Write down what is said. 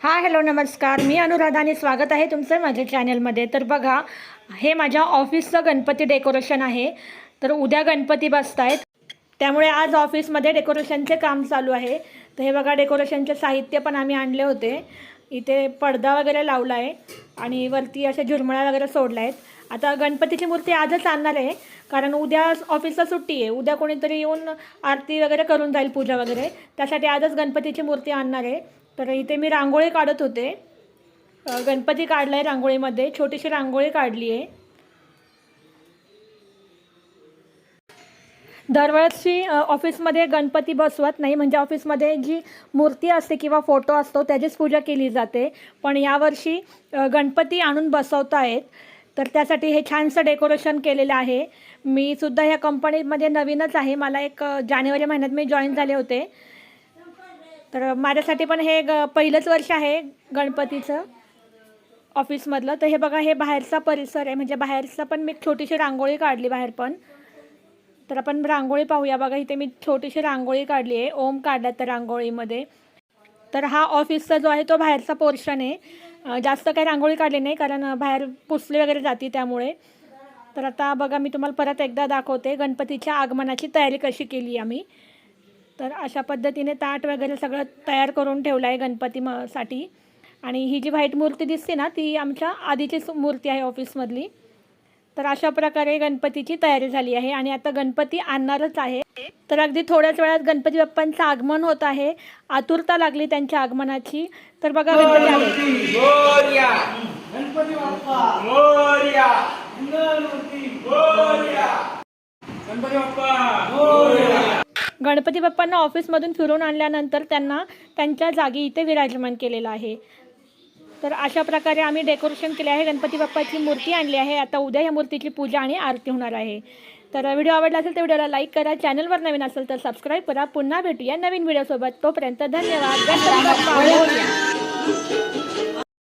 हा हॅलो नमस्कार. मी अनुराधाने आणि स्वागत आहे तुमचं माझ्या चॅनलमध्ये तर बघा हे माझ्या ऑफिसचं गणपती डेकोरेशन आहे. तर उद्या गणपती बसत आहेत त्यामुळे आज ऑफिसमध्ये डेकोरेशनचे काम चालू आहे. तर हे बघा डेकोरेशनचे साहित्य पण आम्ही आणले होते. इथे पडदा वगैरे लावला आहे आणि वरती अशा झुरमळ्या वगैरे सोडल्या आहेत आता गणपतीची मूर्ती आजच आणणार आहे. कारण उद्या ऑफिसला सुट्टी आहे. उद्या कोणीतरी येऊन आरती वगैरे करून जाईल पूजा वगैरे. त्यासाठी आजच गणपतीची मूर्ती आणणार आहे. तर इथे मी रांगोळी काढत होते. गणपती काढला आहे रांगोळीमध्ये. छोटीशी रांगोळी काढली आहे. दरवर्षी ऑफिसमध्ये गणपती बसवत नाही. म्हणजे ऑफिसमध्ये जी मूर्ती असते किंवा फोटो असतो त्याचीच पूजा केली जाते. पण यावर्षी गणपती आणून बसवत आहेत तर त्यासाठी हे छानसं डेकोरेशन केलेलं आहे. मी सुद्धा ह्या कंपनीमध्ये नवीनच आहे. मला एक जानेवारी महिन्यात मी जॉईन झाले होते. तर माझ्यासाठी पण हे ग पहिलंच वर्ष आहे गणपतीचं ऑफिसमधलं. तर हे बघा हे बाहेरचा परिसर आहे. म्हणजे बाहेरचा पण मी छोटीशी रांगोळी काढली बाहेर पण. तर आपण रांगोळी पाहूया. बघा इथे मी छोटीशी रांगोळी काढली आहे. ओम काढला तर रांगोळीमध्ये. तर हा ऑफिसचा जो आहे तो बाहेरचा पोर्शन आहे. जास्त काही रांगोळी काढली नाही कारण बाहेर पुसली वगैरे जाते त्यामुळे. तर आता बघा मी तुम्हाला परत एकदा दाखवते. गणपतीच्या आगमनाची तयारी कशी केली आम्ही. तर अशा पद्धतीने ताट वगैरे सगळं तयार करून ठेवलं आहे गणपती म साठी. आणि ही जी व्हाईट मूर्ती दिसते ना ती आमच्या आधीचीच मूर्ती आहे ऑफिसमधली तर अशा प्रकारे गणपतीची तयारी झाली आहे आणि आता गणपती आणणारच आहे. तर अगदी थोड्याच वेळात गणपती बाप्पांचं आगमन होत आहे. आतुरता लागली त्यांच्या आगमनाची. तर बघा गणपती आले मोर्या गणपती बाप्पा. मोर्या मंगलमूर्ती मोर्या गणपती बाप्पा. मोरया. गणपती बाप्पांना ऑफिसमधून फिरून आणल्यानंतर त्यांना त्यांच्या जागी इथे विराजमान केलेलं आहे. तर अशा प्रकारे आम्ही डेकोरेशन केले आहे. गणपती बाप्पाची मूर्ती आणली आहे. आता उद्या या मूर्तीची पूजा आणि आरती होणार आहे. तर व्हिडिओ आवडला असेल तर व्हिडिओला लाईक करा. चॅनलवर नवीन असेल तर सबस्क्राईब करा. पुन्हा भेटूया नवीन व्हिडिओसोबत. तोपर्यंत धन्यवाद. गणपती बाप्पा.